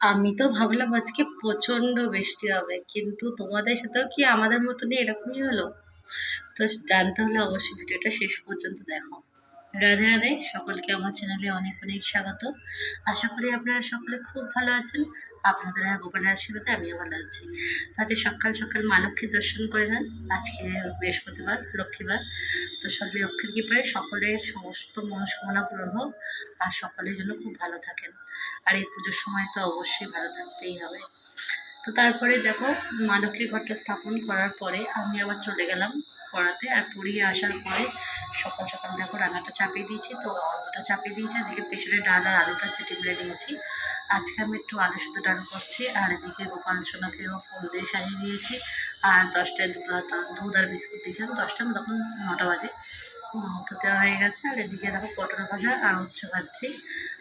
আমি তো ভাবলাম আজকে প্রচণ্ড বৃষ্টি হবে, কিন্তু তোমাদের সাথেও কি আমাদের মতনই এরকমই হলো? তো জানতে হলে অবশ্যই ভিডিওটা শেষ পর্যন্ত দেখো। রাধে রাধে, সকলকে আমার চ্যানেলে অনেক অনেক স্বাগত। আশা করি আপনারা সকলে খুব ভালো আছেন। আপনাদের আর গোপালের আশীর্বাদে আমিও ভালো আছি। আজকে সকাল সকাল মা লক্ষ্মীর দর্শন করে নেন। আজকে বৃহস্পতিবার, লক্ষ্মীবার। তো সব লক্ষ্মীর কৃপায় সকলের সমস্ত মনস্কামনা পূরণ হোক আর সকলের জন্য খুব ভালো থাকেন। আর এই পুজোর সময় তো অবশ্যই ভালো থাকতেই হবে। তো তারপরে দেখো মা লক্ষ্মীর ঘরটা স্থাপন করার পরে আমি আবার চলে গেলাম। পড়াতে আর পড়িয়ে আসার পরে সকাল সকাল দেখো রান্নাটা চাপিয়ে দিয়েছি, তো আলুটা চাপিয়ে দিয়েছি, এদিকে পেছনে ডাল আর আলুটা সেটি মেরে নিয়েছি। আজকে আমি একটু আলু শুদ্ধ ডাল করছি, আর এদিকে গোপাল সোনাকেও ফুল দিয়ে সাজিয়ে দিয়েছি, আর দশটায় দুধ আর- দুধ আর বিস্কুট দিয়েছিলাম দশটা তখন নটা বাজে। তো দেওয়া হয়ে গেছে, আর এদিকে দেখো পটল ভাজা আর উচ্ছে ভাজছি,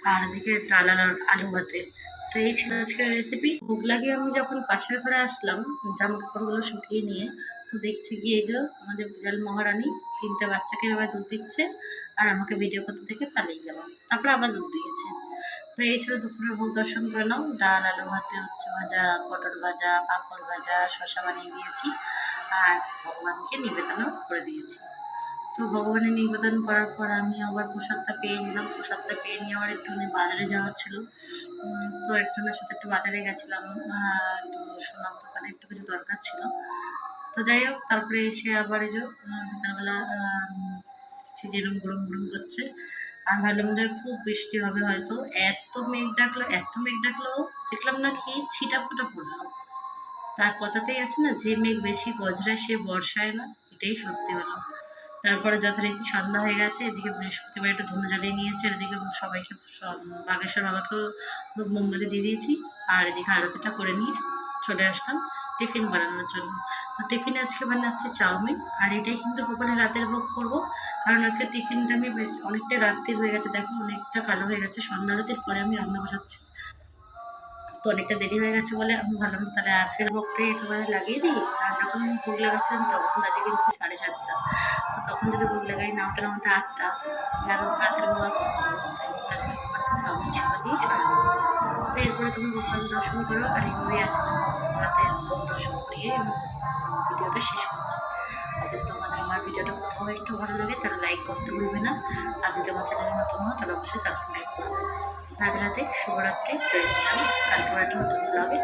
আর এদিকে ডাল আর আলু ভাতে। তো এই ছিল আজকের রেসিপি ভোগ লাগিয়ে আমি যখন পাশের ঘরে আসলাম জামা কাপড়গুলো শুকিয়ে নিয়ে, তো দেখছি এই যে আমাদের বিড়াল মহারানী তিনটে বাচ্চাকে এভাবে দুধ দিচ্ছে আর আমাকে ভিডিও করতে দেখে পালিয়ে গেল। তারপর আবার দুধ দিয়েছে। তো এই ছিল দুপুরের ভোগ দর্শন করে নাও। ডাল, আলু ভাতে, উচ্ছে ভাজা, পটল ভাজা, পাঁপড় ভাজা, শসা বানিয়ে দিয়েছি আর ভগবানকে নিবেদনও করে দিয়েছি। তো ভগবানের নিবেদন করার পর আমি আবার প্রসাদটা পেয়ে নিলাম। প্রসাদটা পেয়ে নিয়ে আবার একটুখানি বাজারে যাওয়ার ছিল। তো একজনের সাথে একটু বাজারে গেছিলাম। একটু সোনার দোকানে একটু কিছু দরকার ছিল। তো যাই হোক, তারপরে এসে আবার এই যে বিকালবেলা দেখছি যেরকম গরম গরম করছে, আমি ভাবলাম যে খুব বৃষ্টি হবে হয়তো। এত মেঘ ডাকলো, এত মেঘ ডাকলো, দেখলাম নাকি ছিটা ফোটা পড়ল। তার কথাতেই আছে না, যে মেঘ বেশি গজরায় সে বর্ষায় না, এটাই সত্যি হলো। তারপরে যথারীতি সন্ধ্যা হয়ে গেছে, এদিকে বৃহস্পতিবার একটু ধুনো জ্বালিয়ে নিয়েছে, এদিকে সবাইকে সব- বাগেশ্বর বাবাকেও মোমবাতি দিয়ে দিয়েছি, আর এদিকে আরতিটা করে নিয়ে চলে আসলাম টিফিন বানানোর জন্য। তো টিফিনে আজকে বানাচ্ছি চাউমিন, আর এটাই কিন্তু গোপালের রাতের ভোগ করব, কারণ আজকে টিফিনটা আমি বেশ অনেকটা রাত্রির হয়ে গেছে, দেখো অনেকটা কালো হয়ে গেছে, সন্ধ্যা আরতির পরে আমি রান্না বসাচ্ছি। তো অনেকটা দেরি হয়ে গেছে বলে আমি ভাবলাম তাহলে আজকের ভোগটাই একেবারে লাগিয়ে দিই। আর যখন ভোগ লাগাচ্ছিলাম তখন বাজে কিন্তু সাড়ে সাতটা। তো তখন যদি ভোগ লাগাই, না ওটা আমাদের আটটা। আর রাতের ভোগ আর কখন আজকে সরাবো তো এরপরে তুমি গোপাল দর্শন করো, আর এইভাবেই আছে রাতের ভোগ দর্শন করিয়ে ভিডিওটা শেষ করছি। তোমাদের আমার ভিডিওটা কোথাও একটু ভালো লাগে, তাহলে লাইক করতে ভুলবে না। আর যদি আমার চ্যানেলে নতুন হও, তাহলে অবশ্যই সাবস্ক্রাইব করবে রাতে রাতে শুভরাত্রি। রয়েছিলাম কালকে একটা নতুন ব্লগে